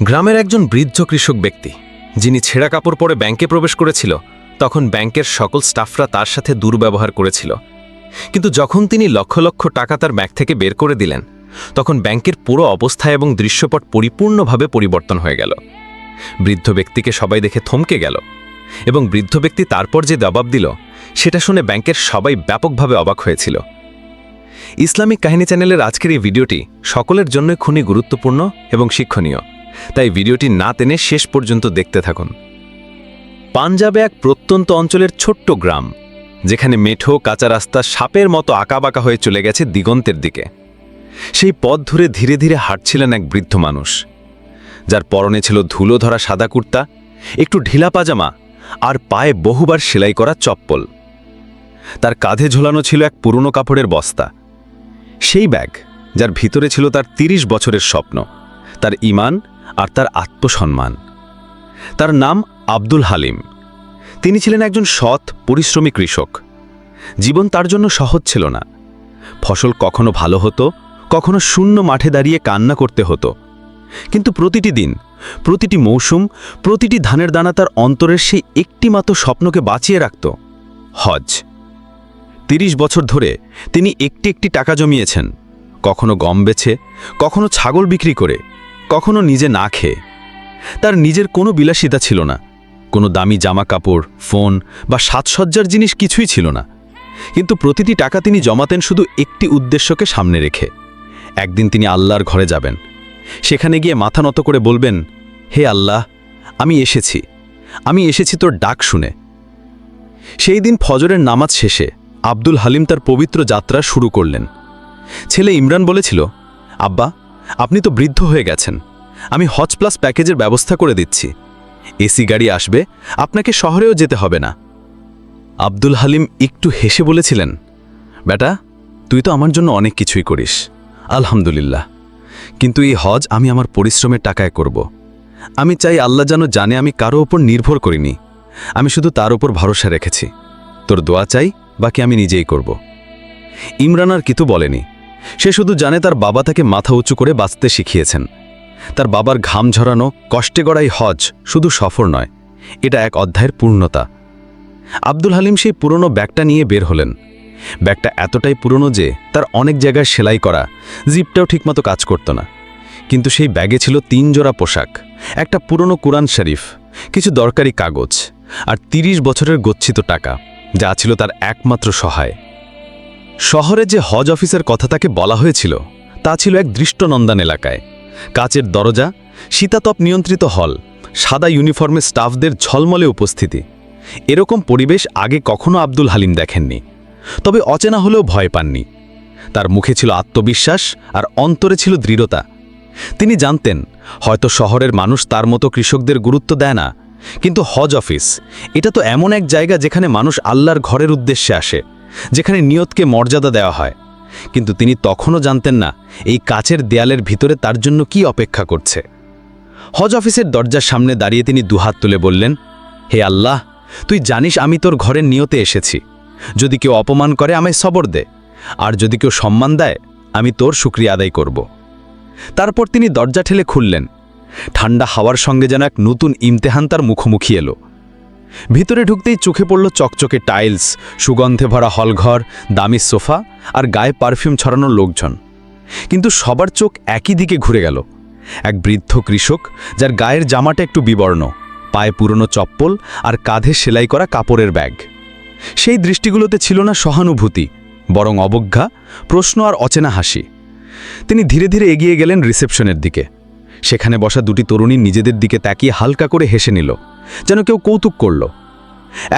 গ্রামের একজন বৃদ্ধ কৃষক ব্যক্তি, যিনি ছেঁড়া কাপড় পরে ব্যাংকে প্রবেশ করেছিল, তখন ব্যাংকের সকল স্টাফরা তার সাথে দুর্ব্যবহার করেছিল। কিন্তু যখন তিনি লক্ষ লক্ষ টাকা তার ব্যাগ থেকে বের করে দিলেন, তখন ব্যাংকের পুরো অবস্থা এবং দৃশ্যপট পরিপূর্ণভাবে পরিবর্তন হয়ে গেল। বৃদ্ধ ব্যক্তিকে সবাই দেখে থমকে গেল, এবং বৃদ্ধ ব্যক্তি তারপর যে জবাব দিল, সেটা শুনে ব্যাংকের সবাই ব্যাপকভাবে অবাক হয়েছিল। ইসলামিক কাহিনী চ্যানেলের আজকের এই ভিডিওটি সকলের জন্য খুনি গুরুত্বপূর্ণ এবং শিক্ষণীয়। তাই ভিডিওটি না টেনে শেষ পর্যন্ত দেখতে থাকুন। পাঞ্জাবে এক প্রত্যন্ত অঞ্চলের ছোট্ট গ্রাম, যেখানে মেঠো, কাঁচা রাস্তা, সাপের মতো আঁকাবাঁকা হয়ে চলে গেছে দিগন্তের দিকে। সেই পথ ধরে ধীরে ধীরে হাঁটছিলেন এক বৃদ্ধ মানুষ, যার পরনে ছিল ধুলো ধরা সাদা কুর্তা, একটু ঢিলা পাজামা আর পায়ে বহুবার সেলাই করা চপ্পল। তার কাঁধে ঝোলানো ছিল এক পুরনো কাপড়ের বস্তা। সেই ব্যাগ, যার ভিতরে ছিল তার ৩০ বছরের স্বপ্ন, তার ইমান আর তার আত্মসম্মান। তার নাম আব্দুল হালিম। তিনি ছিলেন একজন সৎ, পরিশ্রমী কৃষক। জীবন তার জন্য সহজ ছিল না। ফসল কখনো ভালো হতো, কখনো শূন্য মাঠে দাঁড়িয়ে কান্না করতে হতো। কিন্তু প্রতিটি দিন, প্রতিটি মৌসুম, প্রতিটি ধানের দানা তার অন্তরের সেই একটিমাত্র স্বপ্নকে বাঁচিয়ে রাখত। হজ। তিরিশ বছর ধরে তিনি একটি একটি টাকা জমিয়েছেন। কখনো গম বেছে কখনো ছাগল বিক্রি করে কখনো নিজে না খেয়ে। তার নিজের কোনো বিলাসিতা ছিল না। কোনো দামি জামা কাপড় ফোন বা সাজসজ্জার জিনিস কিছুই ছিল না। কিন্তু প্রতিটি টাকা তিনি জমাতেন শুধু একটি উদ্দেশ্যকে সামনে রেখে। একদিন তিনি আল্লাহর ঘরে যাবেন। সেখানে গিয়ে মাথা নত করে বলবেন, হে আল্লাহ, আমি এসেছি। আমি এসেছি তোর ডাক শুনে। সেই দিন ফজরের নামাজ শেষে আব্দুল হালিম তার পবিত্র যাত্রা শুরু করলেন। ছেলে ইমরান বলেছিল, আব্বা আপনি তো বৃদ্ধ হয়ে গেছেন। আমি হজ প্লাস প্যাকেজের ব্যবস্থা করে দিচ্ছি। এসি গাড়ি আসবে, আপনাকে শহরেও যেতে হবে না। আব্দুল হালিম একটু হেসে বলেছিলেন, বেটা, তুই তো আমার জন্য অনেক কিছুই করিস। আলহামদুলিল্লাহ। কিন্তু এই হজ আমি আমার পরিশ্রমের টাকায় করব। আমি চাই আল্লাহ যেন জানে আমি কারও ওপর নির্ভর করিনি। আমি শুধু তার ওপর ভরসা রেখেছি। তোর দোয়া চাই, বাকি আমি নিজেই করব। ইমরান আর কিছু বলেনি। সে শুধু জানে তার বাবা তাকে মাথা উঁচু করে বাঁচতে শিখিয়েছেন। তার বাবার ঘাম ঝরানো, কষ্টে গড়াই হজ শুধু সফর নয়, এটা এক অধ্যায়ের পূর্ণতা। আব্দুল হালিম সেই পুরনো ব্যাগটা নিয়ে বের হলেন। ব্যাগটা এতটাই পুরনো যে তার অনেক জায়গায় সেলাই করা, জিপটাও ঠিকমতো কাজ করত না। কিন্তু সেই ব্যাগে ছিল তিন জোড়া পোশাক, একটা পুরনো কুরআন শরীফ, কিছু দরকারি কাগজ আর ৩০ বছরের গচ্ছিত টাকা, যা ছিল তার একমাত্র সহায়। শহরে যে হজ অফিসের কথা তাকে বলা হয়েছিল, তা ছিল এক দৃষ্টনন্দন এলাকায়। কাচের দরজা, শীতাতপ নিয়ন্ত্রিত হল, সাদা ইউনিফর্মে স্টাফদের ঝলমলে উপস্থিতি। এরকম পরিবেশ আগে কখনো আব্দুল হালিম দেখেননি। তবে অচেনা হলেও ভয় পাননি। তার মুখে ছিল আত্মবিশ্বাস আর অন্তরে ছিল দৃঢ়তা। তিনি জানতেন, হয়তো শহরের মানুষ তার মতো কৃষকদের গুরুত্ব দেয় না। কিন্তু হজ অফিস, এটা তো এমন এক জায়গা যেখানে মানুষ আল্লাহর ঘরের উদ্দেশ্যে আসে। যেখানে নিয়তকে মর্যাদা দেওয়া হয়। কিন্তু তিনি তখনও জানতেন না, এই কাচের দেয়ালের ভিতরে তার জন্য কি অপেক্ষা করছে। হজ অফিসের দরজার সামনে দাঁড়িয়ে তিনি দুহাত তুলে বললেন, হে আল্লাহ, তুই জানিস আমি তোর ঘরের নিয়তে এসেছি। যদি কেউ অপমান করে, আমায় সবর দে। আর যদি কেউ সম্মান দেয়, আমি তোর শুক্রিয়া আদায় করব। তারপর তিনি দরজা ঠেলে খুললেন। ঠান্ডা হাওয়ার সঙ্গে যেন এক নতুন ইমতেহান তার মুখোমুখি এলো। ভিতরে ঢুকতেই চোখে পড়ল চকচকে টাইলস, সুগন্ধে ভরা হলঘর, দামি সোফা আর গায়ে পারফিউম ছড়ানো লোকজন। কিন্তু সবার চোখ একই দিকে ঘুরে গেল। এক বৃদ্ধ কৃষক, যার গায়ের জামাটা একটু বিবর্ণ, পায়ে পুরনো চপ্পল আর কাঁধে সেলাই করা কাপড়ের ব্যাগ। সেই দৃষ্টিগুলোতে ছিল না সহানুভূতি, বরং অবজ্ঞা, প্রশ্ন আর অচেনা হাসি। তিনি ধীরে ধীরে এগিয়ে গেলেন রিসেপশনের দিকে। সেখানে বসা দুটি তরুণী নিজেদের দিকে তাকিয়ে হালকা করে হেসে নিল, যেন কেউ কৌতুক করল।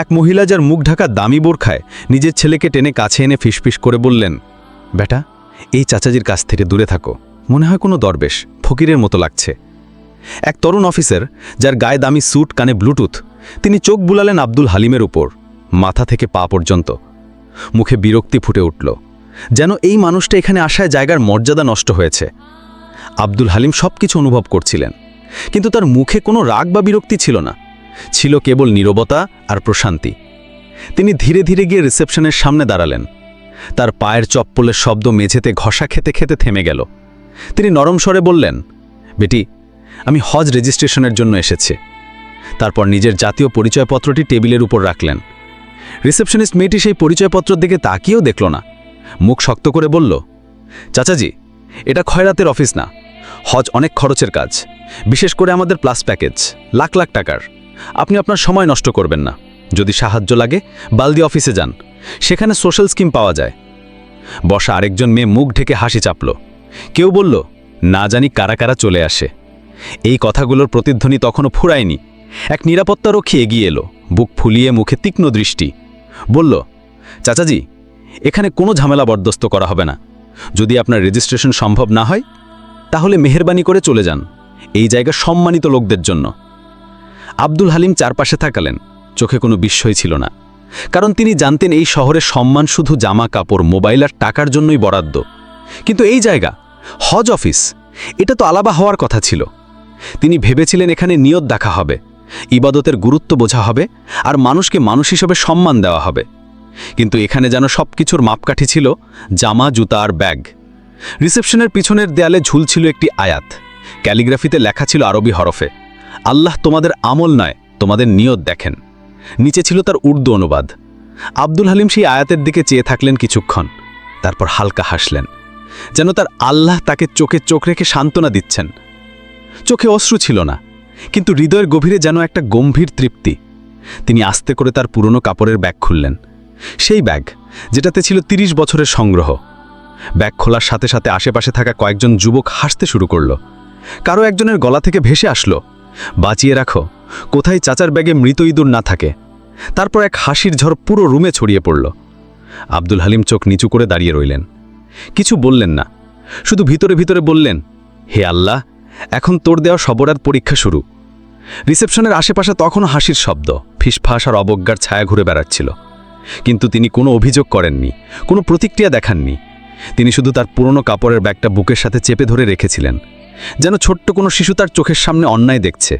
এক মহিলা যার মুখ ঢাকা দামি বোরখায় নিজের ছেলেকে টেনে কাছে এনে ফিসফিস করে বললেন, বেটা, এই চাচাজির কাছ থেকে দূরে থাকো, মনে হয় কোনো দরবেশ, ফকিরের মতো লাগছে। এক তরুণ অফিসার, যার গায়ে দামি স্যুট, কানে ব্লুটুথ, তিনি চোখ বুলালেন আব্দুল হালিমের উপর, মাথা থেকে পা পর্যন্ত। মুখে বিরক্তি ফুটে উঠল, যেন এই মানুষটা এখানে আসায় জায়গার মর্যাদা নষ্ট হয়েছে। আব্দুল হালিম সব কিছু অনুভব করছিলেন। কিন্তু তার মুখে কোনো রাগ বা বিরক্তি ছিল না। ছিল কেবল নীরবতা আর প্রশান্তি। তিনি ধীরে ধীরে গিয়ে রিসেপশনের সামনে দাঁড়ালেন। তার পায়ের চপ্পলের শব্দ মেঝেতে ঘষা খেতে খেতে থেমে গেল। তিনি নরম স্বরে বললেন, বেটি, আমি হজ রেজিস্ট্রেশনের জন্য এসেছি। তারপর নিজের জাতীয় পরিচয়পত্রটি টেবিলের উপর রাখলেন। রিসেপশনিস্ট মেয়েটি সেই পরিচয়পত্রের দিকে তাকিয়েও দেখল না। মুখ শক্ত করে বলল, চাচাজি, এটা খয়রাতের অফিস না। হজ অনেক খরচের কাজ, বিশেষ করে আমাদের প্লাস প্যাকেজ, লাখ লাখ টাকার। আপনি আপনার সময় নষ্ট করবেন না। যদি সাহায্য লাগে, বালদি অফিসে যান। সেখানে সোশ্যাল স্কিম পাওয়া যায়। বসা আরেকজন মেয়ে মুখ ঢেকে হাসি চাপল। কেউ বলল, না জানি কারা কারা চলে আসে। এই কথাগুলোর প্রতিধ্বনি তখনও ফুরায়নি। এক নিরাপত্তারক্ষী এগিয়ে এলো, বুক ফুলিয়ে মুখে তীক্ষ্ণ দৃষ্টি। বলল, চাচাজি, এখানে কোনো ঝামেলা বরদস্ত করা হবে না। যদি আপনার রেজিস্ট্রেশন সম্ভব না হয় তাহলে মেহেরবানি করে চলে যান। এই জায়গা সম্মানিত লোকদের জন্য। আব্দুল হালিম চারপাশে থাকালেন, চোখে কোনো বিস্ময় ছিল না। কারণ তিনি জানতেন এই শহরের সম্মান শুধু জামা কাপড়, মোবাইল আর টাকার জন্যই বরাদ্দ। কিন্তু এই জায়গা, হজ অফিস, এটা তো আলাবা হওয়ার কথা ছিল। তিনি ভেবেছিলেন এখানে নিয়ত দেখা হবে, ইবাদতের গুরুত্ব বোঝা হবে, আর মানুষকে মানুষ হিসেবে সম্মান দেওয়া হবে। কিন্তু এখানে যেন সব কিছুর মাপকাঠি ছিল, জামা, জুতা আর ব্যাগ। রিসেপশনের পিছনের দেয়ালে ঝুলছিল একটি আয়াত। ক্যালিগ্রাফিতে লেখা ছিল আরবি হরফে, আল্লাহ তোমাদের আমল নয়, তোমাদের নিয়ত দেখেন। নিচে ছিল তার উর্দু অনুবাদ। আব্দুল হালিম সেই আয়াতের দিকে চেয়ে থাকলেন কিছুক্ষণ, তারপর হালকা হাসলেন, যেন তার আল্লাহ তাকে চোখে চোখ রেখে সান্ত্বনা দিচ্ছেন। চোখে অশ্রু ছিল না, কিন্তু হৃদয়ের গভীরে যেন একটা গম্ভীর তৃপ্তি। তিনি আস্তে করে তার পুরনো কাপড়ের ব্যাগ খুললেন। সেই ব্যাগ, যেটাতে ছিল ৩০ বছরের সংগ্রহ ব্যাগ খোলার সাথে সাথে আশেপাশে থাকা কয়েকজন যুবক হাসতে শুরু করল। কারও একজনের গলা থেকে ভেসে আসলো, বাঁচিয়ে রাখো, কোথায় চাচার ব্যাগে মৃত ইঁদুর না থাকে? তারপর এক হাসির ঝড় পুরো রুমে ছড়িয়ে পড়ল। আব্দুল হালিম চোখ নিচু করে দাঁড়িয়ে রইলেন। কিছু বললেন না, শুধু ভিতরে ভিতরে বললেন, হে আল্লাহ, এখন তোর দেওয়া সবরার পরীক্ষা শুরু। রিসেপশনের আশেপাশে তখনও হাসির শব্দ, ফিসফাস আর অবজ্ঞার ছায়া ঘুরে বেড়াচ্ছিল। কিন্তু তিনি কোনো অভিযোগ করেননি, কোনো প্রতিক্রিয়া দেখাননি। তিনি শুধু তার পুরনো কাপড়ের ব্যাগটা বুকের সাথে চেপে ধরে রেখেছিলেন, যেন ছোট্ট কোনো শিশু তার চোখের সামনে অন্যায় দেখছে।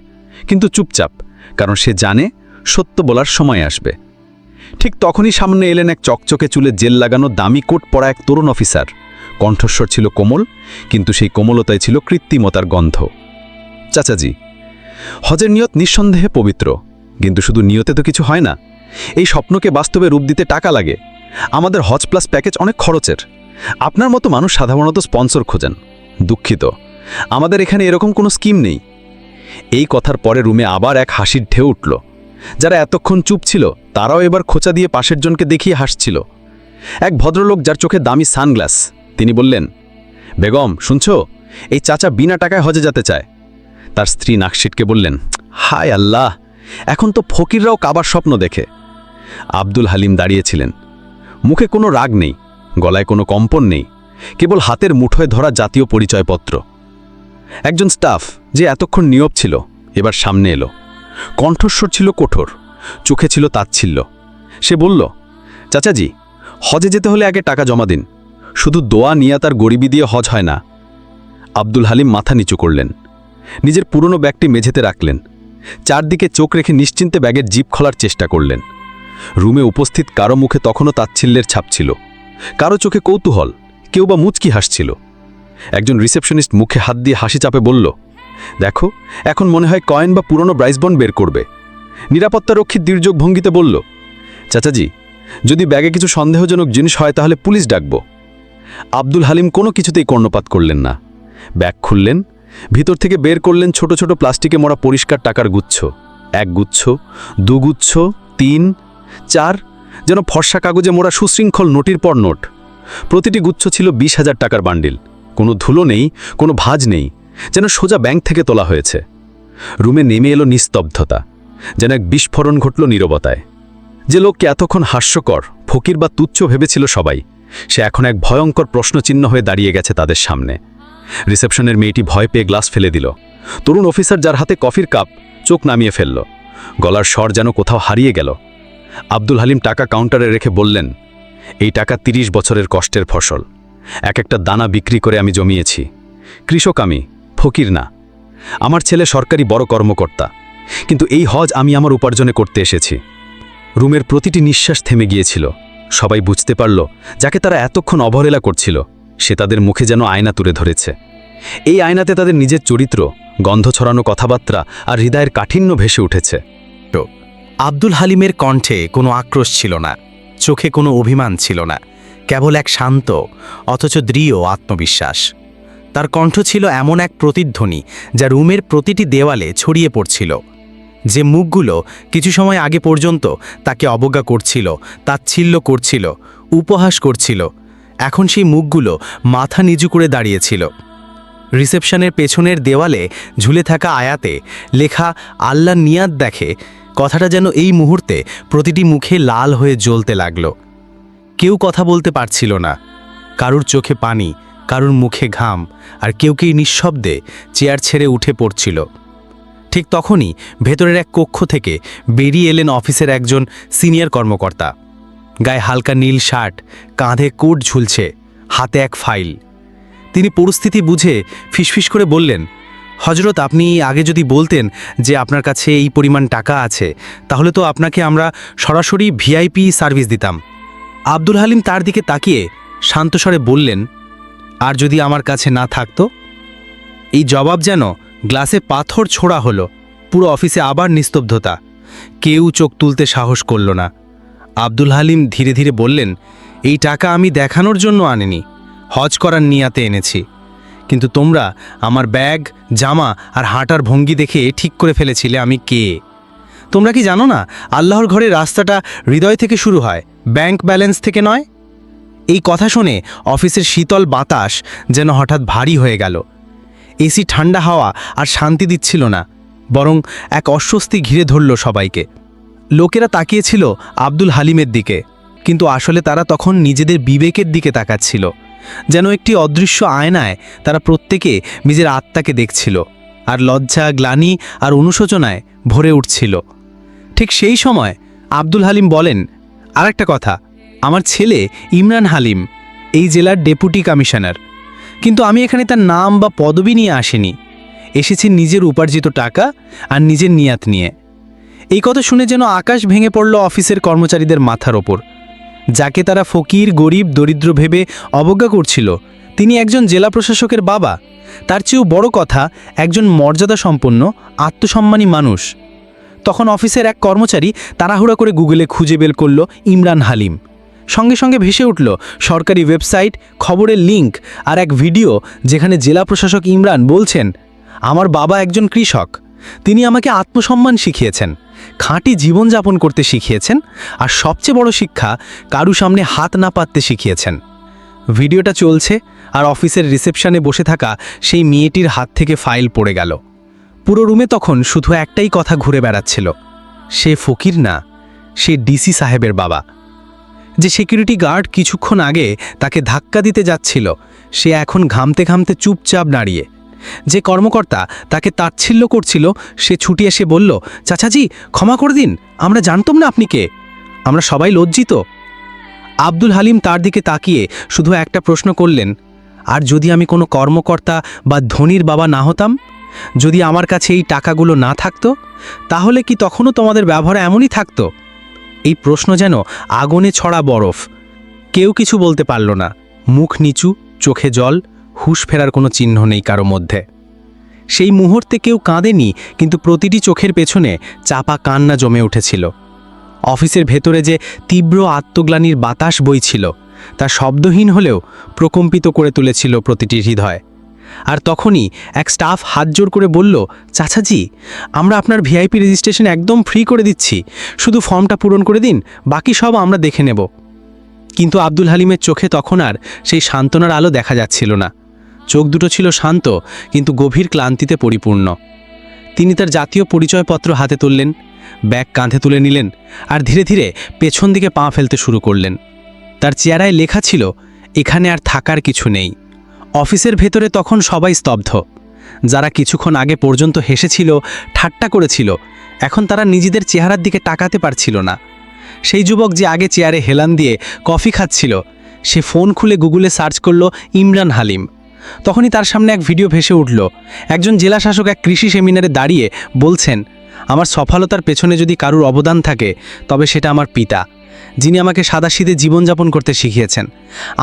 কিন্তু চুপচাপ, কারণ সে জানে সত্য বলার সময় আসবে। ঠিক তখনই সামনে এলেন এক চকচকে চুলে জেল লাগানো দামি কোট পরা এক তরুণ অফিসার। কণ্ঠস্বর ছিল কোমল, কিন্তু সেই কোমলতায় ছিল কৃত্রিমতার গন্ধ। চাচাজি হজের নিয়ত নিঃসন্দেহে পবিত্র, কিন্তু শুধু নিয়তে তো কিছু হয় না। এই স্বপ্নকে বাস্তবে রূপ দিতে টাকা লাগে। আমাদের হজ প্লাস প্যাকেজ অনেক খরচের। আপনার মতো মানুষ সাধারণত স্পন্সর খোঁজেন, দুঃখিত। আমাদের এখানে এরকম কোনো স্কিম নেই। এই কথার পরে রুমে আবার এক হাসির ঢেউ উঠল। যারা এতক্ষণ চুপ ছিল, তারাও এবার খোঁচা দিয়ে পাশের জনকে দেখিয়ে হাসছিল। এক ভদ্রলোক যার চোখে দামি সানগ্লাস, তিনি বললেন, বেগম, শুনছ? এই চাচা বিনা টাকায় হজে যেতে চায়। তার স্ত্রী নাকশিটকে বললেন, হায় আল্লাহ, এখন তো ফকিররাও কাবার স্বপ্ন দেখে। আব্দুল হালিম দাঁড়িয়েছিলেন। মুখে কোনো রাগ নেই। গলায় কোনো কম্পন নেই, কেবল হাতের মুঠোয় ধরা জাতীয় পরিচয়পত্র। একজন স্টাফ যে এতক্ষণ নিয়ব ছিল, এবার সামনে এলো। কণ্ঠস্বর ছিল কঠোর, চোখে ছিল তাচ্ছিল্য। সে বলল, চাচাজি, হজে যেতে হলে আগে টাকা জমা দিন। শুধু দোয়া নিয়া তার গরিবি দিয়ে হজ হয় না। আব্দুল হালিম মাথা নিচু করলেন। নিজের পুরনো ব্যাগটি মেঝেতে রাখলেন। চারদিকে চোখ রেখে নিশ্চিন্তে ব্যাগের জিপ খোলার চেষ্টা করলেন। রুমে উপস্থিত কারও মুখে তখনও তাচ্ছিল্যের ছাপ ছিল। কারও চোখে কৌতূহল, কেউ বা মুচকি হাসছিল। একজন রিসেপশনিস্ট মুখে হাত দিয়ে হাসি চাপে বলল, দেখো, এখন মনে হয় কয়েন বা পুরনো ব্রাইসবন বের করবে। নিরাপত্তারক্ষী দীর্যোগ ভঙ্গিতে বলল, চাচাজি, যদি ব্যাগে কিছু সন্দেহজনক জিনিস হয় তাহলে পুলিশ ডাকব। আব্দুল হালিম কোনো কিছুতেই কর্ণপাত করলেন না। ব্যাগ খুললেন, ভিতর থেকে বের করলেন ছোট ছোট প্লাস্টিকে মোড়া পরিষ্কার টাকার গুচ্ছ। এক গুচ্ছ দুগুচ্ছ তিন, চার যেন ফর্সা কাগজে মোড়া সুশৃঙ্খল নোটির পর নোট। প্রতিটি গুচ্ছ ছিল বিশ হাজার টাকার বান্ডিল। কোনো ধুলো নেই, কোনো ভাজ নেই, যেন সোজা ব্যাংক থেকে তোলা হয়েছে। রুমে নেমে এলো নিস্তব্ধতা, যেন এক বিস্ফোরণ ঘটল নীরবতায়। যে লোককে এতক্ষণ হাস্যকর, ফকির বা তুচ্ছ ভেবেছিল সবাই, সে এখন এক ভয়ঙ্কর প্রশ্নচিহ্ন হয়ে দাঁড়িয়ে গেছে তাদের সামনে। রিসেপশনের মেয়েটি ভয় পেয়ে গ্লাস ফেলে দিল। তরুণ অফিসার যার হাতে কফির কাপ, চোখ নামিয়ে ফেলল। গলার স্বর যেন কোথাও হারিয়ে গেল। আব্দুল হালিম টাকা কাউন্টারে রেখে বললেন, এই টাকা ৩০ বছরের কষ্টের ফসল। এক একটা দানা বিক্রি করে আমি জমিয়েছি। কৃষক আমি, ফকির না। আমার ছেলে সরকারি বড় কর্মকর্তা। কিন্তু এই হজ আমি আমার উপার্জনে করতে এসেছি। রুমের প্রতিটি নিঃশ্বাস থেমে গিয়েছিল। সবাই বুঝতে পারল, যাকে তারা এতক্ষণ অবহেলা করছিল, সে তাদের মুখে যেন আয়না তুলে ধরেছে। এই আয়নাতে তাদের নিজের চরিত্র, গন্ধ ছড়ানো কথাবার্তা আর হৃদয়ের কাঠিন্য ভেসে উঠেছে। আব্দুল হালিমের কণ্ঠে কোনো আক্রোশ ছিল না, চোখে কোনো অভিমান ছিল না, কেবল এক শান্ত, অথচ দৃঢ় আত্মবিশ্বাস। তার কণ্ঠ ছিল এমন এক প্রতিধ্বনি, যা রুমের প্রতিটি দেওয়ালে ছড়িয়ে পড়ছিল। যে মুখগুলো কিছু সময় আগে পর্যন্ত তাকে অবজ্ঞা করছিল, তাচ্ছিল্য করছিল, উপহাস করছিল, এখন সেই মুখগুলো মাথা নিচু করে দাঁড়িয়েছিল। রিসেপশনের পেছনের দেওয়ালে ঝুলে থাকা আয়াতে লেখা, আল্লাহ নিয়াদ দেখে কথাটা যেন এই মুহূর্তে প্রতিটি মুখে লাল হয়ে জ্বলতে লাগল। কেউ কথা বলতে পারছিল না। কারুর চোখে পানি, কারুর মুখে ঘাম, আর কেউ কেউ নিঃশব্দে চেয়ার ছেড়ে উঠে পড়ছিল। ঠিক তখনই ভেতরের এক কক্ষ থেকে বেরিয়ে এলেন অফিসের একজন সিনিয়র কর্মকর্তা। গায়ে হালকা নীল শার্ট, কাঁধে কোট ঝুলছে, হাতে এক ফাইল। তিনি পরিস্থিতি বুঝে ফিসফিস করে বললেন হজরত আপনি আগে যদি বলতেন যে আপনার কাছে এই পরিমাণ টাকা আছে, তাহলে তো আপনাকে আমরা সরাসরি ভিআইপি সার্ভিস দিতাম। আব্দুল হালিম তার দিকে তাকিয়ে শান্তস্বরে বললেন, আর যদি আমার কাছে না থাকতো? এই জবাব যেন গ্লাসে পাথর ছোড়া হলো, পুরো অফিসে আবার নিস্তব্ধতা। কেউ চোখ তুলতে সাহস করল না। আব্দুল হালিম ধীরে ধীরে বললেন, এই টাকা আমি দেখানোর জন্য আনিনি, হজ করার নিয়াতে এনেছি। কিন্তু তোমরা আমার ব্যাগ, জামা আর হাঁটার ভঙ্গি দেখে ঠিক করে ফেলেছিলে আমি কে? তোমরা কি জানো না আল্লাহর ঘরের রাস্তাটা হৃদয় থেকে শুরু হয়, ব্যাংক ব্যালেন্স থেকে নয়? এই কথা শুনে অফিসের শীতল বাতাস যেন হঠাৎ ভারী হয়ে গেল। এসি ঠান্ডা হাওয়া আর শান্তি দিচ্ছিল না, বরং এক অস্বস্তি ঘিরে ধরল সবাইকে। লোকেরা তাকিয়েছিল আব্দুল হালিমের দিকে, কিন্তু আসলে তারা তখন নিজেদের বিবেকের দিকে তাকাচ্ছিল। যেন একটি অদৃশ্য আয়নায় তারা প্রত্যেকে নিজের আত্মাকে দেখছিল আর লজ্জা, গ্লানি আর অনুশোচনায় ভরে উঠছিল। ঠিক সেই সময় আব্দুল হালিম বলেন আর একটা কথা, আমার ছেলে ইমরান হালিম, এই জেলার ডেপুটি কমিশনার। কিন্তু আমি এখানে তার নাম বা পদবি নিয়ে আসিনি। এসেছি নিজের উপার্জিত টাকা আর নিজের নিয়াত নিয়ে। এই কথা শুনে যেন আকাশ ভেঙে পড়ল অফিসের কর্মচারীদের মাথার ওপর। যাকে তারা ফকির, গরিব, দরিদ্র ভেবে অবজ্ঞা করছিল। তিনি একজন জেলা প্রশাসকের বাবা। তার চেয়েও বড় কথা, একজন মর্যাদা সম্পন্ন আত্মসম্মানী মানুষ। তখন অফিসের এক কর্মচারী তাড়াহুড়া করে গুগলে খুঁজে বের করল ইমরান হালিম। সঙ্গে সঙ্গে ভেসে উঠল সরকারি ওয়েবসাইট, খবরের লিংক আর এক ভিডিও যেখানে জেলা প্রশাসক ইমরান বলছেন, আমার বাবা একজন কৃষক। তিনি আমাকে আত্মসম্মান শিখিয়েছেন। খাঁটি জীবনযাপন করতে শিখিয়েছেন আর সবচেয়ে বড় শিক্ষা কারু সামনে হাত না পাততে শিখিয়েছেন। ভিডিওটা চলছে আর অফিসের রিসেপশনে বসে থাকা সেই মেয়েটির হাত থেকে ফাইল পড়ে গেল। পুরো রুমে তখন শুধু একটাই কথা ঘুরে বেড়াচ্ছিল। সে ফকির না, সে ডিসি সাহেবের বাবা। যে সিকিউরিটি গার্ড কিছুক্ষণ আগে তাকে ধাক্কা দিতে যাচ্ছিল, সে এখন ঘামতে ঘামতে চুপচাপ দাঁড়িয়ে। যে কর্মকর্তা তাকে তাচ্ছিল্য করছিল, সে ছুটি এসে বলল, চাচাজি, ক্ষমা করে দিন, আমরা জানতাম না আপনি কে। আমরা সবাই লজ্জিত। আব্দুল হালিম তার দিকে তাকিয়ে শুধু একটা প্রশ্ন করলেন, আর যদি আমি কোনো কর্মকর্তা বা ধনির বাবা না হতাম? যদি আমার কাছে এই টাকাগুলো না থাকতো, তাহলে কি তখনও তোমাদের ব্যবহার এমনই থাকতো? এই প্রশ্ন যেন আগুনে ছড়া বরফ। কেউ কিছু বলতে পারল না, মুখ নিচু, চোখে জল হুশ ফেরার কোনো চিহ্ন নেই কারও মধ্যে। সেই মুহূর্তে কেউ কাঁদেনি, কিন্তু প্রতিটি চোখের পেছনে চাপা কান্না জমে উঠেছিল। অফিসের ভেতরে যে তীব্র আত্মগ্লানির বাতাস বইছিল, তা শব্দহীন হলেও প্রকম্পিত করে তুলেছিল প্রতিটি হৃদয়। আর তখনই এক স্টাফ হাত জোর করে বলল, চাচাজি, আমরা আপনার ভিআইপি রেজিস্ট্রেশন একদম ফ্রি করে দিচ্ছি। শুধু ফর্মটা পূরণ করে দিন, বাকি সব আমরা দেখে নেব। কিন্তু আব্দুল হালিমের চোখে তখন আর সেই সান্ত্বনার আলো দেখা যাচ্ছিল না। চোখ দুটো ছিল শান্ত, কিন্তু গভীর ক্লান্তিতে পরিপূর্ণ। তিনি তার জাতীয় পরিচয়পত্র হাতে তুললেন, ব্যাগ কাঁধে তুলে নিলেন আর ধীরে ধীরে পেছন দিকে পা ফেলতে শুরু করলেন। তার চেহারায় লেখা ছিল, এখানে আর থাকার কিছু নেই। অফিসের ভেতরে তখন সবাই স্তব্ধ। যারা কিছুক্ষণ আগে পর্যন্ত হেসেছিল, ঠাট্টা করেছিল, এখন তারা নিজেদের চেহারার দিকে তাকাতে পারছিল না। সেই যুবক যে আগে চেয়ারে হেলান দিয়ে কফি খাচ্ছিল, সে ফোন খুলে গুগলে সার্চ করল, ইমরান হালিম। তখনই তার সামনে এক ভিডিও ভেসে উঠল। একজন জেলা শাসক এক কৃষি সেমিনারে দাঁড়িয়ে বলছেন, আমার সফলতার পেছনে যদি কারুর অবদান থাকে, তবে সেটা আমার পিতা, যিনি আমাকে সাদাসিদে জীবনযাপন করতে শিখিয়েছেন,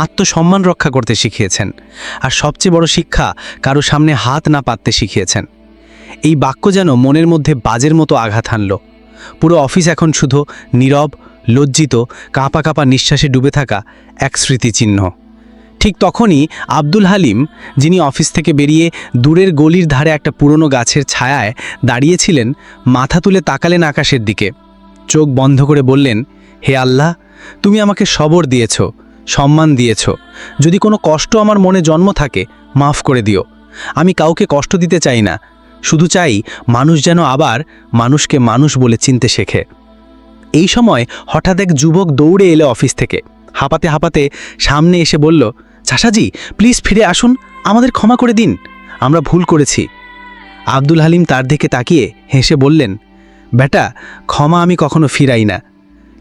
আত্মসম্মান রক্ষা করতে শিখিয়েছেন, আর সবচেয়ে বড় শিক্ষা কারও সামনে হাত না পাততে শিখিয়েছেন। এই বাক্য যেন মনের মধ্যে বাজের মতো আঘাত হানল। পুরো অফিস এখন শুধু নীরব, লজ্জিত, কাঁপা কাঁপা নিঃশ্বাসে ডুবে থাকা এক স্মৃতিচিহ্ন। ঠিক তখনই আব্দুল হালিম, যিনি অফিস থেকে বেরিয়ে দূরের গলির ধারে একটা পুরনো গাছের ছায়ায় দাঁড়িয়েছিলেন, মাথা তুলে তাকালেন আকাশের দিকে। চোখ বন্ধ করে বললেন, হে আল্লাহ, তুমি আমাকে সবর দিয়েছ, সম্মান দিয়েছ। যদি কোনো কষ্ট আমার মনে জন্ম থাকে, মাফ করে দিও। আমি কাউকে কষ্ট দিতে চাই না, শুধু চাই মানুষ যেন আবার মানুষকে মানুষ বলে চিনতে শেখে। এই সময় হঠাৎ এক যুবক দৌড়ে এলো অফিস থেকে। হাঁপাতে হাঁপাতে সামনে এসে বলল চাষাজি প্লিজ ফিরে আসুন, আমাদের ক্ষমা করে দিন। আমরা ভুল করেছি। আব্দুল হালিম তার দিকে তাকিয়ে হেসে বললেন, বেটা, ক্ষমা আমি কখনো ফিরাই না।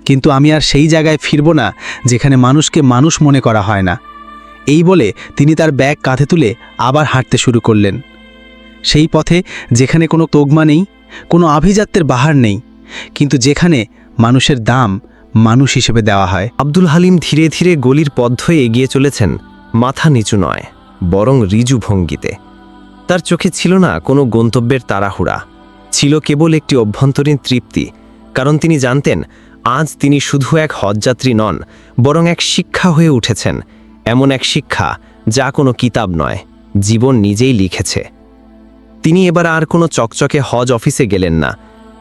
কিন্তু আমি আর সেই জায়গায় ফিরব না যেখানে মানুষকে মানুষ মনে করা হয় না। এই বলে তিনি তার ব্যাগ কাঁধে তুলে আবার হাঁটতে শুরু করলেন। সেই পথে যেখানে কোনো তোগমা নেই, কোনো আভিজাত্যের বাহার নেই, কিন্তু যেখানে মানুষের দাম মানুষ হিসেবে দেওয়া হয়। আব্দুল হালিম ধীরে ধীরে গলির পথ হয়ে এগিয়ে চলেছেন। মাথা নিচু নয়, বরং রিজু ভঙ্গিতে। তার চোখে ছিল না কোনো গন্তব্যের তাড়াহুড়া। ছিল কেবল একটি অভ্যন্তরীণ তৃপ্তি, কারণ তিনি জানতেন, আজ তিনি শুধু এক হজযাত্রী নন, বরং এক শিক্ষা হয়ে উঠেছেন, এমন এক শিক্ষা যা কোনো কিতাব নয়, জীবন নিজেই লিখেছে। তিনি এবার আর কোনো চকচকে হজ অফিসে গেলেন না।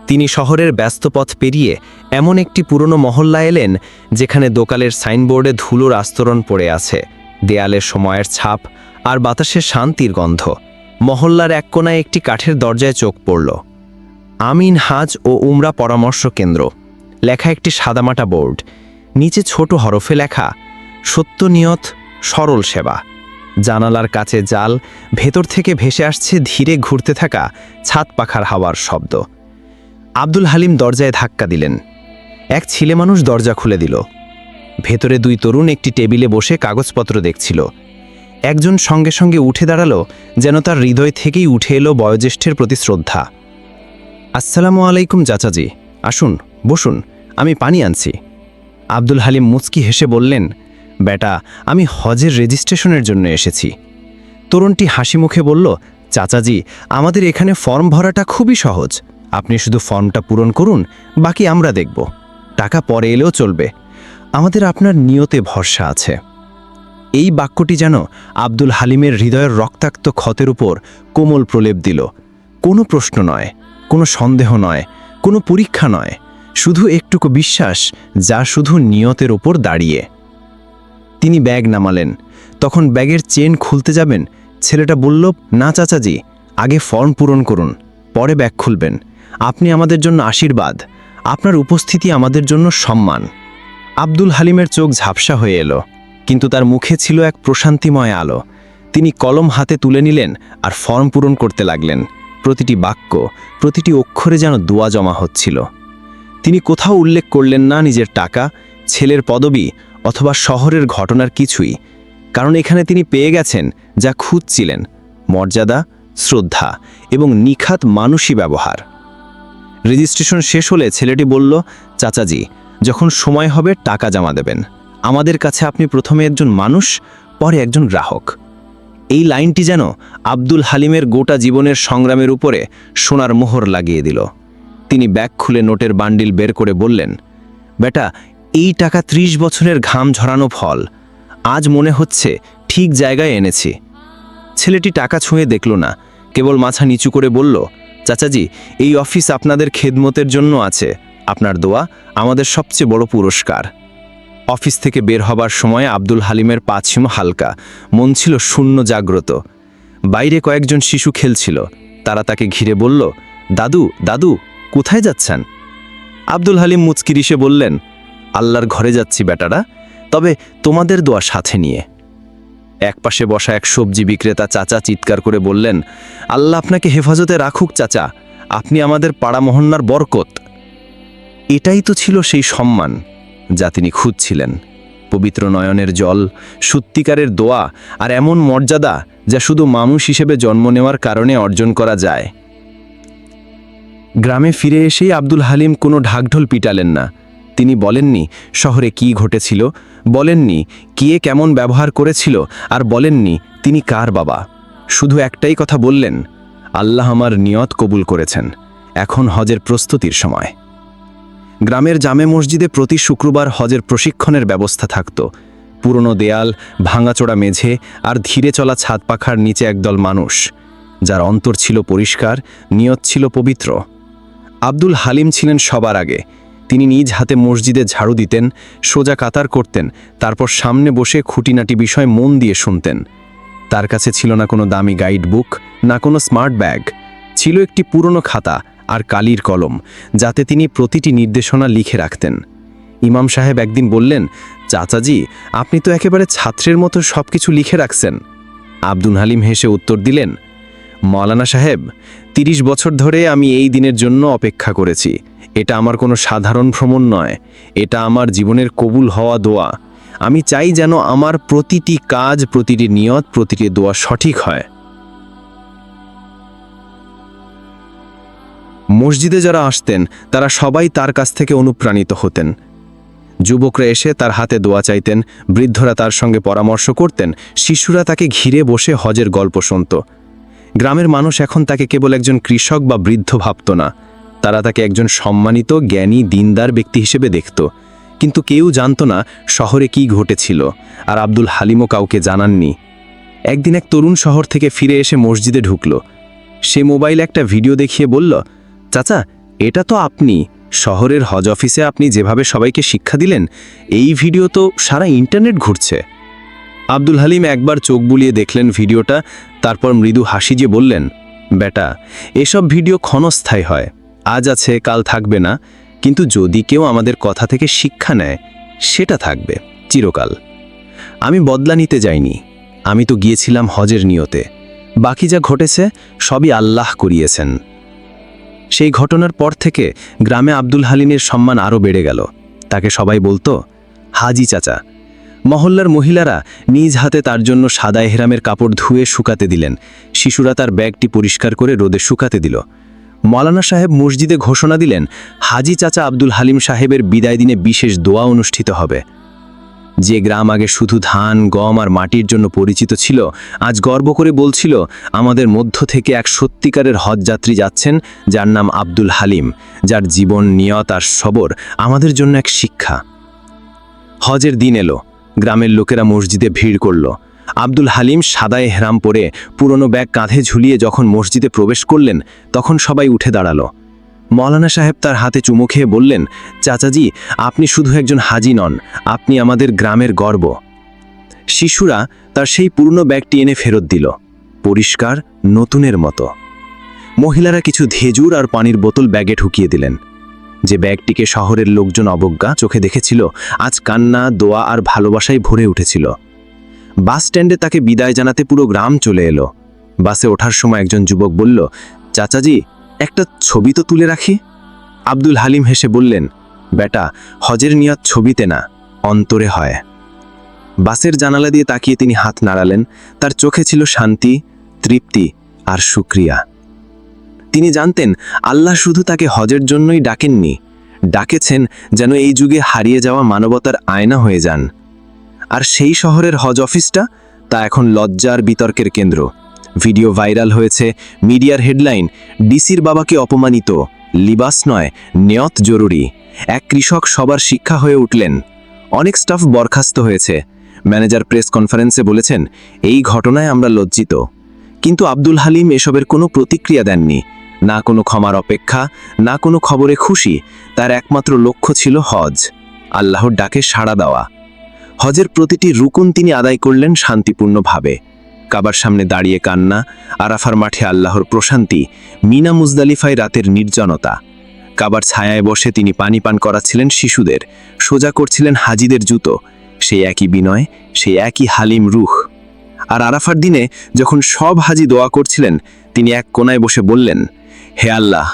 তিনি শহরের ব্যস্ত পথ পেরিয়ে এমন একটি পুরনো মহল্লা এলেন, যেখানে দোকালের সাইনবোর্ডে ধুলোর আস্তরণ পড়ে আছে। দেয়ালের সময়ের ছাপ আর বাতাসের শান্তির গন্ধ। মহল্লার এক কোনায় একটি কাঠের দরজায় চোখ পড়ল। আমিন হাজ ও উমরা পরামর্শ কেন্দ্র। লেখা একটি সাদামাটা বোর্ড। নিচে ছোট হরফে লেখা, সত্যনিয়ত সরল সেবা। জানালার কাছে জাল, ভেতর থেকে ভেসে আসছে ধীরে ঘুরতে থাকা ছাদ পাখার হাওয়ার শব্দ। আব্দুল হালিম দরজায় ধাক্কা দিলেন। এক ছেলে মানুষ দরজা খুলে দিল। ভেতরে দুই তরুণ একটি টেবিলে বসে কাগজপত্র দেখছিল। একজন সঙ্গে সঙ্গে উঠে দাঁড়াল, যেন তার হৃদয় থেকেই উঠে এলো বয়োজ্যেষ্ঠের প্রতি শ্রদ্ধা। আসসালামু আলাইকুম, চাচাজি। আসুন, বসুন, আমি পানি আনছি। আব্দুল হালিম মুচকি হেসে বললেন, বেটা, আমি হজের রেজিস্ট্রেশনের জন্য এসেছি। তরুণটি হাসি মুখে বলল, চাচাজি, আমাদের এখানে ফর্ম ভরাটা খুবই সহজ। আপনি শুধু ফর্মটা পূরণ করুন, বাকি আমরা দেখব। টাকা পরে এলেও চলবে। আমাদের আপনার নিয়তে ভরসা আছে। এই বাক্যটি যেন আব্দুল হালিমের হৃদয়ের রক্তাক্ত ক্ষতের উপর কোমল প্রলেপ দিল। কোনো প্রশ্ন নয়, কোনো সন্দেহ নয়, কোনো পরীক্ষা নয়, শুধু একটুকু বিশ্বাস যা শুধু নিয়তের ওপর দাঁড়িয়ে। তিনি ব্যাগ নামালেন, তখন ব্যাগের চেন খুলতে যাবেন, ছেলেটা বলল, না চাচাজি, আগে ফর্ম পূরণ করুন, পরে ব্যাগ খুলবেন। আপনি আমাদের জন্য আশীর্বাদ, আপনার উপস্থিতি আমাদের জন্য সম্মান। আব্দুল হালিমের চোখ ঝাপসা হয়ে এলো, কিন্তু তার মুখে ছিল এক প্রশান্তিময় আলো। তিনি কলম হাতে তুলে নিলেন আর ফর্ম পূরণ করতে লাগলেন। প্রতিটি বাক্য, প্রতিটি অক্ষরে যেন দোয়া জমা হচ্ছিল। তিনি কোথাও উল্লেখ করলেন না নিজের টাকা, ছেলের পদবি অথবা শহরের ঘটনার কিছুই, কারণ এখানে তিনি পেয়ে গেছেন যা খুঁজছিলেন, মর্যাদা, শ্রদ্ধা এবং নিখাত মানুষই ব্যবহার। রেজিস্ট্রেশন শেষ হলে ছেলেটি বলল, চাচাজি যখন সময় হবে, টাকা জমা দেবেন। আমাদের কাছে আপনি প্রথমে একজন মানুষ, পরে একজন গ্রাহক। এই লাইনটি যেন আব্দুল হালিমের গোটা জীবনের সংগ্রামের উপরে সোনার মোহর লাগিয়ে দিল। তিনি ব্যাগ খুলে নোটের বান্ডিল বের করে বললেন, বেটা, এই টাকা ত্রিশ বছরের ঘাম ঝরানো ফল। আজ মনে হচ্ছে ঠিক জায়গায় এনেছি। ছেলেটি টাকা ছুঁয়ে দেখল না, কেবল মাথা নিচু করে বলল, চাচাজি, এই অফিস আপনাদের খেদমতের জন্য আছে। আপনার দোয়া আমাদের সবচেয়ে বড় পুরস্কার। অফিস থেকে বের হবার সময় আব্দুল হালিমের পা ছিল হালকা, মন ছিল শূন্য জাগ্রত। বাইরে কয়েকজন শিশু খেলছিল, তারা তাকে ঘিরে বলল, দাদু দাদু, কোথায় যাচ্ছেন? আব্দুল হালিম মুচকিরিসে বললেন, আল্লাহর ঘরে যাচ্ছি বেটারা, তবে তোমাদের দোয়া সাথে নিয়ে। একপাশে বসা এক সবজি বিক্রেতা চাচা চিৎকার করে বললেন, আল্লাহ আপনাকে হেফাজতে রাখুক চাচা, আপনি আমাদের পাড়া মহন্নার বরকত। এটাই তো ছিল সেই সম্মান যা তিনি খুঁজছিলেন। পবিত্র নয়নের জল, সত্যিকারের দোয়া আর এমন মর্যাদা যা শুধু মানুষ হিসেবে জন্ম নেওয়ার কারণে অর্জন করা যায়। গ্রামে ফিরে এসেই আব্দুল হালিম কোনো ঢাকঢোল পিটালেন না। তিনি বলেননি, শহরে কি ঘটেছিল? বলেননি, কে কেমন ব্যবহার করেছিল? আর বলেননি, তিনি কার বাবা? শুধু একটাই কথা বললেন, আল্লাহ আমার নিয়ত কবুল করেছেন। এখন হজের প্রস্তুতির সময়। গ্রামের জামে মসজিদে প্রতি শুক্রবার হজের প্রশিক্ষণের ব্যবস্থা থাকত। পুরনো দেয়াল ভাঙাচোড়া মেঝে আর ধীরে চলা ছাদ পাখার নিচে একদল মানুষ। যার অন্তর ছিল পরিষ্কার, নিয়ত ছিল পবিত্র। আব্দুল হালিম ছিলেন সবার আগে। তিনি নিজ হাতে মসজিদে ঝাড়ু দিতেন, সোজা কাতার করতেন, তারপর সামনে বসে খুঁটিনাটি বিষয় মন দিয়ে শুনতেন। তার কাছে ছিল না কোনো দামি গাইড বুক না কোনো স্মার্ট ব্যাগ। ছিল একটি পুরনো খাতা আর কালির কলম, যাতে তিনি প্রতিটি নির্দেশনা লিখে রাখতেন। ইমাম সাহেব একদিন বললেন, চাচাজি, আপনি তো একেবারে ছাত্রের মতো সব কিছু লিখে রাখছেন। আব্দুল হালিম হেসে উত্তর দিলেন, মৌলানা সাহেব, তিরিশ বছর ধরে আমি এই দিনের জন্য অপেক্ষা করেছি। এটা আমার কোনো সাধারণ ভ্রমণ নয়। এটা আমার জীবনের কবুল হওয়া দোয়া। আমি চাই যেন আমার প্রতিটি কাজ, প্রতিটি নিয়ত, প্রতিটি দোয়া সঠিক হয়। মসজিদে যারা আসতেন, তারা সবাই তার কাছ থেকে অনুপ্রাণিত হতেন। যুবকরা এসে তার হাতে দোয়া চাইতেন, বৃদ্ধরা তার সঙ্গে পরামর্শ করতেন, শিশুরা তাকে ঘিরে বসে হজের গল্প শুনত। গ্রামের মানুষ এখন তাকে কেবল একজন কৃষক বা বৃদ্ধ ভাবত না। তারা তাকে একজন সম্মানিত, জ্ঞানী, দিনদার ব্যক্তি হিসেবে দেখত। কিন্তু কেউ জানত না শহরে কি ঘটেছিল, আর আব্দুল হালিমও কাউকে জানাননি। একদিন এক তরুণ শহর থেকে ফিরে এসে মসজিদে ঢুকল। সে মোবাইলে একটা ভিডিও দেখিয়ে বলল চাচা, এটা তো আপনি। শহরের হজ অফিসে আপনি যেভাবে সবাইকে শিক্ষা দিলেন, এই ভিডিও তো সারা ইন্টারনেট ঘুরছে। আব্দুল হালিম একবার চোখ বুলিয়ে দেখলেন ভিডিওটা, তারপর মৃদু হাসি যে বললেন, বেটা, এসব ভিডিও ক্ষণস্থায়ী হয়, আজ আছে, কাল থাকবে না, কিন্তু যদি কেউ আমাদের কথা থেকে শিক্ষা নেয়, সেটা থাকবে, চিরকাল। আমি বদলা নিতে যাইনি, আমি তো গিয়েছিলাম হজের নিয়তে। বাকি যা ঘটেছে, সবই আল্লাহ করিয়েছেন। সেই ঘটনার পর থেকে গ্রামে আব্দুল হালিমের সম্মান আরও বেড়ে গেল। তাকে সবাই বলতো, হাজি চাচা, মহল্লার মহিলারা নিজ হাতে তার জন্য সাদা এহরামের কাপড় ধুয়ে শুকাতে দিলেন। শিশুরা তার ব্যাগটি পরিষ্কার করে রোদে শুকাতে দিল। মৌলানা সাহেব মসজিদে ঘোষণা দিলেন, হাজি চাচা আব্দুল হালিম সাহেবের বিদায় দিনে বিশেষ দোয়া অনুষ্ঠিত হবে। যে গ্রাম আগে শুধু ধান, গম আর মাটির জন্য পরিচিত ছিল, আজ গর্ব করে বলছিল, আমাদের মধ্য থেকে এক সত্যিকারের হজযাত্রী যাচ্ছেন, যার নাম আব্দুল হালিম। যার জীবন, নিয়ত আর সবর আমাদের জন্য এক শিক্ষা। হজের দিন এলো, গ্রামের লোকেরা মসজিদে ভিড় করল। আব্দুল হালিম সাদায় হেরাম পরে পুরনো ব্যাগ কাঁধে ঝুলিয়ে যখন মসজিদে প্রবেশ করলেন, তখন সবাই উঠে দাঁড়াল। মৌলানা সাহেব তার হাতে চুমু খেয়ে বললেন, চাচাজি, আপনি শুধু একজন হাজি নন, আপনি আমাদের গ্রামের গর্ব। শিশুরা তার সেই পুরনো ব্যাগটি এনে ফেরত দিল, পরিষ্কার, নতুনের মতো। মহিলারা কিছু ধেজুর আর পানির বোতল ব্যাগে ঢুকিয়ে দিলেন। যে ব্যাগটিকে শহরের লোকজন অবজ্ঞা চোখে দেখেছিল, আজ কান্না, দোয়া আর ভালোবাসায় ভরে উঠেছিল। বাস স্ট্যান্ডে তাকে বিদায় জানাতে পুরো গ্রাম চলে এলো। বাসে ওঠার সময় একজন যুবক বলল, চাচাজি একটা ছবি তো তুলে রাখি? আব্দুল হালিম হেসে বললেন, বেটা, হজের নিয়ত ছবিতে না, অন্তরে হয়। বাসের জানালা দিয়ে তাকিয়ে তিনি হাত নাড়ালেন, তার চোখে ছিল শান্তি, তৃপ্তি আর সুক্রিয়া। তিনি জানতেন, আল্লাহ শুধু তাকে হজের জন্যই ডাকেননি, ডাকেছেন যেন এই যুগে হারিয়ে যাওয়া মানবতার আয়না হয়ে যান। আর সেই শহরের হজ অফিসটা তা এখন লজ্জার বিতর্কের কেন্দ্র। ভিডিও ভাইরাল হয়েছে মিডিয়ার হেডলাইন, ডিসির বাবাকে অপমানিত, লিবাস নয় নেয়ত জরুরি। এক কৃষক সবার শিক্ষা হয়ে উঠলেন। অনেক স্টাফ বরখাস্ত হয়েছে। ম্যানেজার প্রেস কনফারেন্সে বলেছেন, এই ঘটনায় আমরা লজ্জিত। কিন্তু আব্দুল হালিম এসবের কোনো প্রতিক্রিয়া দেননি। না কোনো ক্ষমার অপেক্ষা, না কোনো খবরে খুশি। তার একমাত্র লক্ষ্য ছিল হজ। আল্লাহর ডাকে সাড়া দেওয়া। হজের প্রতিটি রুকুন তিনি আদায় করলেন শান্তিপূর্ণভাবে। কাবার সামনে দাঁড়িয়ে কান্না, আরাফার মাঠে আল্লাহর প্রশান্তি, মিনা মুজদালিফায় রাতের নির্জনতা। কাবার ছায়ায় বসে তিনি পানি পান করাচ্ছিলেন শিশুদের, সোজা করছিলেন হাজিদের জুতো। সেই একই বিনয়, সেই একই হালিম রুহ। আর আরাফার দিনে যখন সব হাজি দোয়া করছিলেন, তিনি এক কোনায় বসে বললেন, হে আল্লাহ,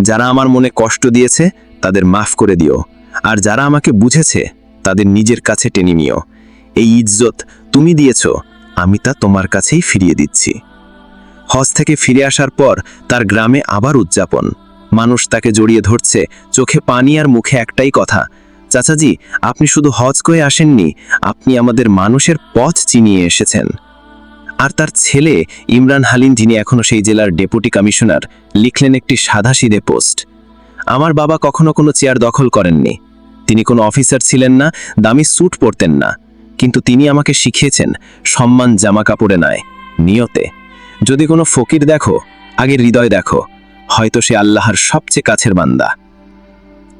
যারা আমার মনে কষ্ট দিয়েছে, তাদের মাফ করে দিও। আর যারা আমাকে বুঝেছে, তাদের নিজের কাছে টেনে নিও। এই ইজ্জত তুমি দিয়েছ আমি তা তোমার কাছেই ফিরিয়ে দিচ্ছি। হজ থেকে ফিরে আসার পর তার গ্রামে আবার উদযাপন। মানুষ তাকে জড়িয়ে ধরছে, চোখে পানি আর মুখে একটাই কথা, চাচাজি, আপনি শুধু হজ করে আসেননি, আপনি আমাদের মানুষের পথ চিনিয়ে এসেছেন। আর তার ছেলে ইমরান হালিম, যিনি এখনও সেই জেলার ডেপুটি কমিশনার, লিখলেন একটি সাদা সাদাসিদে পোস্ট। আমার বাবা কখনো কোনো চেয়ার দখল করেননি। তিনি কোনো অফিসার ছিলেন না, দামি স্যুট পরতেন না। কিন্তু তিনি আমাকে শিখিয়েছেন, সম্মান জামা কাপড়ে নয়, নিয়তে। যদি কোনো ফকির দেখো, আগে হৃদয় দেখো, হয়তো সে আল্লাহর সবচেয়ে কাছের বান্দা।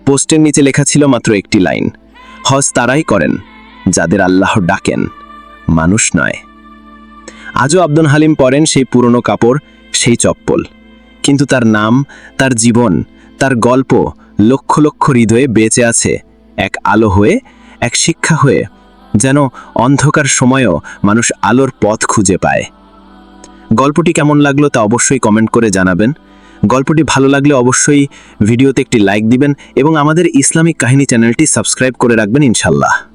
পোস্টের নিচে লেখা ছিল মাত্র একটি লাইন, হজ তারাই করেন, যাদের আল্লাহ ডাকেন, মানুষ নয়। আজও আব্দুল হালিম পরেন সেই পুরনো কাপড়, সেই চপ্পল। কিন্তু তার নাম, তার জীবন, তার গল্প লক্ষ লক্ষ হৃদয়ে বেঁচে আছে, এক আলো হয়ে, এক শিক্ষা হয়ে যেন অন্ধকার সময়েও মানুষ আলোর পথ খুঁজে পায়। গল্পটি কেমন লাগল তা অবশ্যই কমেন্ট করে জানাবেন। গল্পটি ভালো লাগলে অবশ্যই ভিডিওতে একটি লাইক দিবেন এবং আমাদের ইসলামিক কাহিনী চ্যানেলটি সাবস্ক্রাইব করে রাখবেন ইনশাল্লাহ।